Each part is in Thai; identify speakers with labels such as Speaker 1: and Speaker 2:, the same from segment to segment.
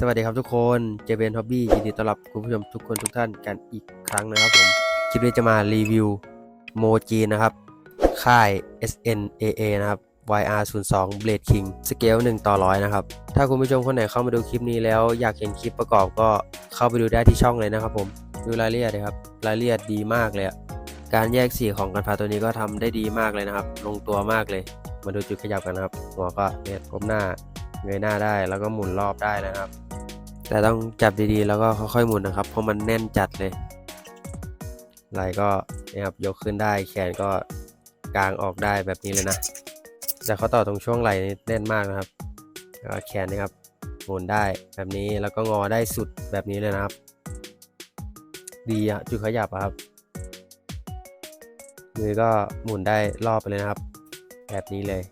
Speaker 1: สวัสดีครับทุกคนเจเบนฮอบบี้ยินดีต้อนรับคุณผู้ชมทุกคนทุกท่านกันอีกครั้งนะครับผม คลิปนี้จะมารีวิวโมจีนะครับ ค่าย SNAA นะครับ YR02 Blade King สเกล1ต่อร้อยนะครับ ถ้าคุณผู้ชมคนไหนเข้ามาดูคลิปนี้แล้วอยากเห็นคลิปประกอบก็เข้าไปดูได้ที่ช่องเลยนะครับผม ดูรายละเอียดเลยครับ รายละเอียดดีมากเลยอะการแยกสีของกันพาตัวนี้ก็ทำได้ดีมากเลยนะครับ ลงตัวมากเลย มาดูจุดขยับกันนะครับหัวก็เนี่ยก้มหน้าเงยหน้าได้แล้วก็หมุนรอบได้นะครับ แต่ต้องจับดีๆ แล้วก็ค่อยๆหมุนนะครับ เพราะมันแน่นจัดเลยไหลก็นี่ยครับยกขึ้นได้แขนก็กางออกได้แบบนี้เลยนะ แต่เขาต่อตรงช่วงไหล่นี่แน่นมากนะครับแล้วแขนนี่ครับหมุนได้แบบนี้แล้วก็งอได้สุดแบบนี้เลยนะครับ ดีอะจุดขยับอะครับมือก็หมุนได้รอบไปเลยนะครับ แบบนี้เลย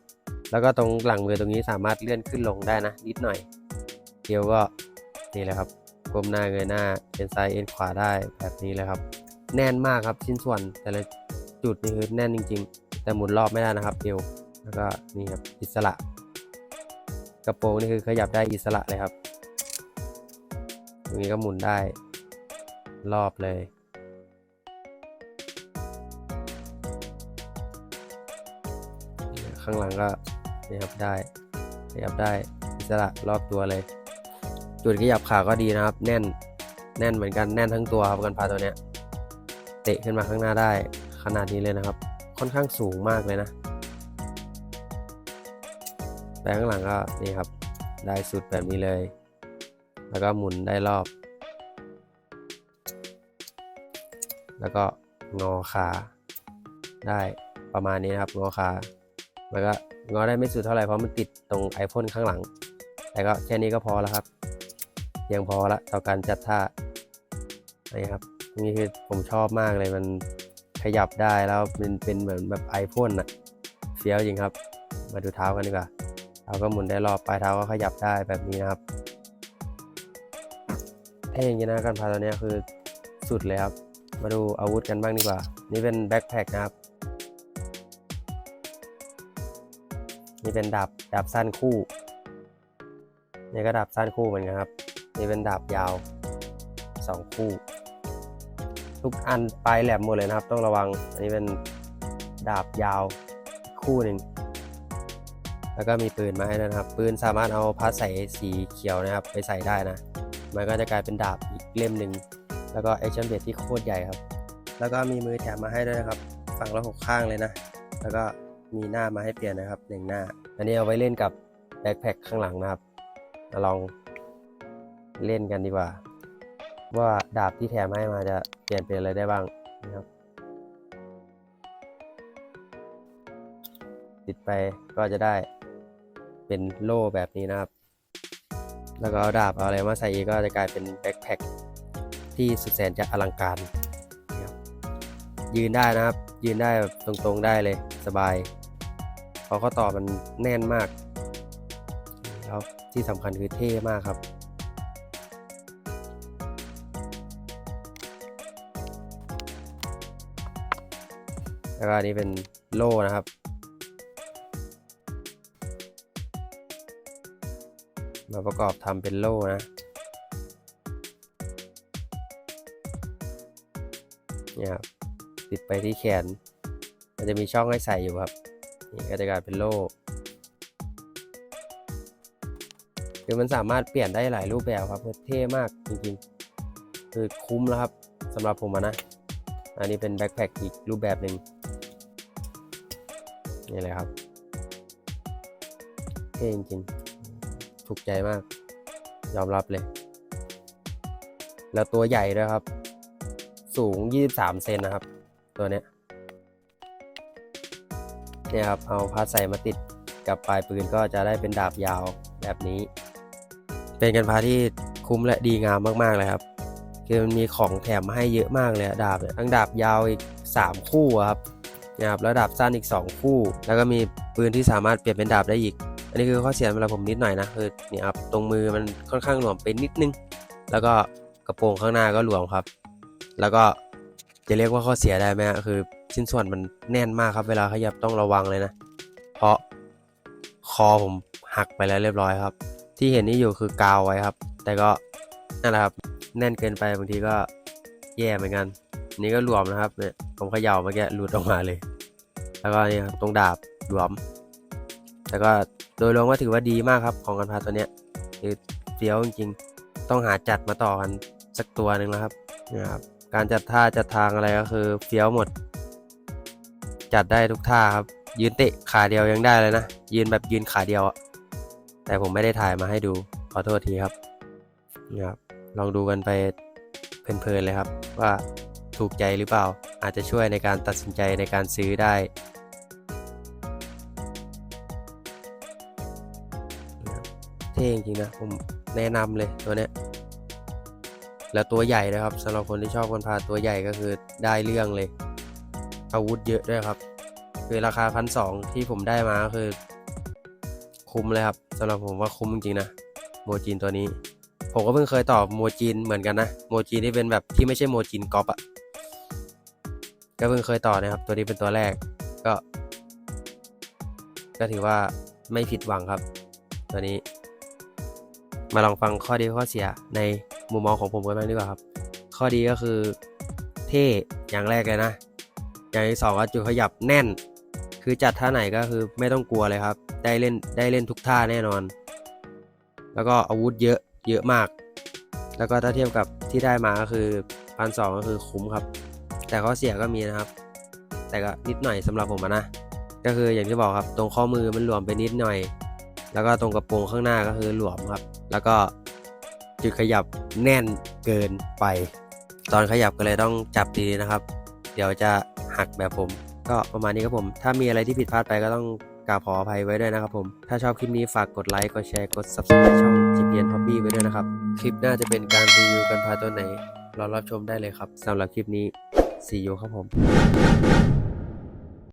Speaker 1: แล้วก็ตรงหลังมือตรงนี้สามารถเลื่อนขึ้นลงได้นะ นิดหน่อยเดียวก็ นี่แหละครับก้มหน้าเงยหน้าเอ็นซ้ายเอ็นขวาได้แบบนี้เลยครับ แน่นมากครับชิ้นส่วนแต่ละจุดนี่คือแน่นจริง ๆ แต่หมุนรอบไม่ได้นะครับเอวแล้วก็นี่ครับอิสระ กระโปรงนี่คือขยับได้อิสระเลยครับ ตรงนี้ก็หมุนได้รอบเลยข้างหลังก็นี่ครับได้ขยับได้อิสระรอบตัวเลย จุดขยับขาก็ดีนะครับ แน่นแน่นเหมือนกันแน่นทั้งตัวครับกันพาตัวเนี้ยเตะขึ้นมาข้างหน้าได้ขนาดนี้เลยนะครับ ค่อนข้างสูงมากเลยนะแต่ข้างหลังก็นี่ครับได้สุดแบบนี้เลย แล้วก็หมุนได้รอบ แล้วก็งอขาได้ประมาณนี้นะครับ งอขามันก็งอได้ไม่สุดเท่าไหร่เพราะมันติดตรงไอพ่นข้างหลัง แต่ก็แค่นี้ก็พอแล้วครับ เพียงพอละต่อการจัดท่านี่ครับนี่คือผมชอบมากเลยมันขยับได้แล้วมันเป็นเหมือนแบบไอพ่นอะเฟี้ยวจริงครับ มาดูเท้ากันดีกว่าเท้าก็หมุนได้รอบปลายเท้าก็ขยับได้แบบนี้นะครับเท่จริงนะการพาตัวนี้คือสุดเลยครับ มาดูอาวุธกันบ้างดีกว่า นี่เป็นแบ็คแพคนะครับ นี่เป็นดาบดาบสั้นคู่ นี่ก็ดาบสั้นคู่เหมือนกันครับ นี่เป็นดาบยาวสองคู่ ทุกอันปลายแหลมหมดเลยนะครับ ต้องระวัง อันนี้เป็นดาบยาวคู่หนึ่งแล้วก็มีปืนมาให้นะครับ ปืนสามารถเอาพัดใส่สีเขียวนะครับ ไปใส่ได้นะ มันก็จะกลายเป็นดาบอีกเล่มหนึ่ง แล้วก็แอคชั่นเบดที่โคตรใหญ่ครับ แล้วก็มีมือแถมมาให้ด้วยนะครับ ฝั่งละหกข้างเลยนะ แล้วก็มีหน้ามาให้เปลี่ยนนะครับหนึ่งหน้า อันนี้เอาไว้เล่นกับแบ็คแพคข้างหลังนะครับ มาลอง เล่นกันดีกว่า ว่าดาบที่แถมให้มาจะเปลี่ยนเป็นอะไรได้บ้างนะครับ ติดไปก็จะได้เป็นโล่แบบนี้นะครับ แล้วก็เอาดาบเอาอะไรมาใส่อีกก็จะกลายเป็นแบ็คแพ็คที่สุดแสนจะอลังการนะรยืนได้นะครับ ยืนได้แบบตรงๆได้เลยสบายเพราะข้อต่อมันแน่นมากแล้วที่สำคัญคือเท่มากครับ แล้วก็อันนี้เป็นโล่นะครับ มาประกอบทำเป็นโล่นะนี่ครับติดไปที่แขน มันจะมีช่องให้ใส่อยู่ครับ นี่ก็จะกลายเป็นโล่คือมันสามารถเปลี่ยนได้หลายรูปแบบครับเท่มากจริงๆ คือคุ้มแล้วครับสำหรับผมนะ อันนี้เป็นแบ็คแพคอีกรูปแบบหนึ่ง นี่เลยครับเท่จริงๆถูกใจมาก ยอมรับเลย แล้วตัวใหญ่ด้วยครับ สูง 23 เซนนะครับ ตัวเนี้ยเนี่ยครับ เอาพาสใส่มาติดกับปลายปืนก็จะได้เป็นดาบยาวแบบนี้ เป็นกันพาที่คุ้มและดีงามมาก ๆ เลยครับ คือมันมีของแถมมาให้เยอะมากเลยดาบเนี่ยทั้งดาบยาวอีก 3 คู่ครับ นะครับแล้วดาบสั้นอีก 2 คู่ แล้วก็มีปืนที่สามารถเปลี่ยนเป็นดาบได้อีก อันนี้คือข้อเสียสำหรับผมนิดหน่อยนะคือเนี่ยครับตรงมือมันค่อนข้างหลวมไปนิดนึง แล้วก็กระโปรงข้างหน้าก็หลวมครับ แล้วก็จะเรียกว่าข้อเสียได้ไหมคือชิ้นส่วนมันแน่นมากครับ เวลาขยับต้องระวังเลยนะ เพราะคอผมหักไปแล้วเรียบร้อยครับ ที่เห็นนี่อยู่คือกาวไว้ครับ แต่ก็นั่นแหละครับแน่นเกินไปบางทีก็แย่เหมือนกัน นี่ก็หลวมนะครับเนี่ยผมเขย่าเมื่อกี้หลุดออกมาเลย แล้วก็นี่ครับตรงดาบหลวมแต่ก็โดยรวมก็ถือว่าดีมากครับของกันพาตัวเนี้ยคือเฟี้ยวจริงๆ ต้องหาจัดมาต่อกันสักตัวหนึ่งแล้วครับนะครับ การจัดท่าจัดทางอะไรก็คือเฟี้ยวหมด จัดได้ทุกท่าครับ ยืนเตะขาเดียวยังได้เลยนะ ยืนแบบยืนขาเดียวอะแต่ผมไม่ได้ถ่ายมาให้ดู ขอโทษทีครับนะครับ ลองดูกันไปเพลินๆเลยครับว่า ถูกใจหรือเปล่า อาจจะช่วยในการตัดสินใจในการซื้อได้ เท่จริงนะผมแนะนำเลยตัวเนี้ยแล้วตัวใหญ่นะครับสำหรับคนที่ชอบคนพาตัวใหญ่ก็คือได้เรื่องเลย อาวุธเยอะด้วยครับ คือราคาพันสองที่ผมได้มาก็คือ คุ้มเลยครับสำหรับผมว่าคุ้มจริงๆนะโมจินตัวนี้ ผมก็เพิ่งเคยตอบโมจินเหมือนกันนะโมจินที่เป็นแบบที่ไม่ใช่โมจินก๊อปอะ ก็เพิ่งเคยต่อนะครับ ตัวนี้เป็นตัวแรกก็ ก็ถือว่าไม่ผิดหวังครับ ตัวนี้ มาลองฟังข้อดีข้อเสียในมุมมองของผมกันบ้างดีกว่าครับ ข้อดีก็คือเท่อย่างแรกเลยนะ อย่างที่สองก็จุดขยับแน่น คือจัดท่าไหนก็คือไม่ต้องกลัวเลยครับ ได้เล่นได้เล่นทุกท่าแน่นอน แล้วก็อาวุธเยอะเยอะมาก แล้วก็ถ้าเทียบกับที่ได้มาก็คือพันสองก็คือคุ้มครับ แต่ข้อเสียก็มีนะครับ แต่ก็นิดหน่อยสำหรับผมนะ ก็คืออย่างที่บอกครับ ตรงข้อมือมันหลวมไปนิดหน่อย แล้วก็ตรงกระโปรงข้างหน้าก็คือหลวมครับ แล้วก็จุดขยับแน่นเกินไป ตอนขยับก็เลยต้องจับดีนะครับ เดี๋ยวจะหักแบบผม ก็ประมาณนี้ครับผม ถ้ามีอะไรที่ผิดพลาดไปก็ต้องกราบขออภัยไว้ด้วยนะครับผม ถ้าชอบคลิปนี้ฝากกดไลค์ กดแชร์ กด subscribe ช่อง GPN Hobby ไว้ด้วยนะครับ คลิปหน้าจะเป็นการรีวิวกันพาตัวไหน รอรับชมได้เลยครับสำหรับคลิปนี้ see you ครับผม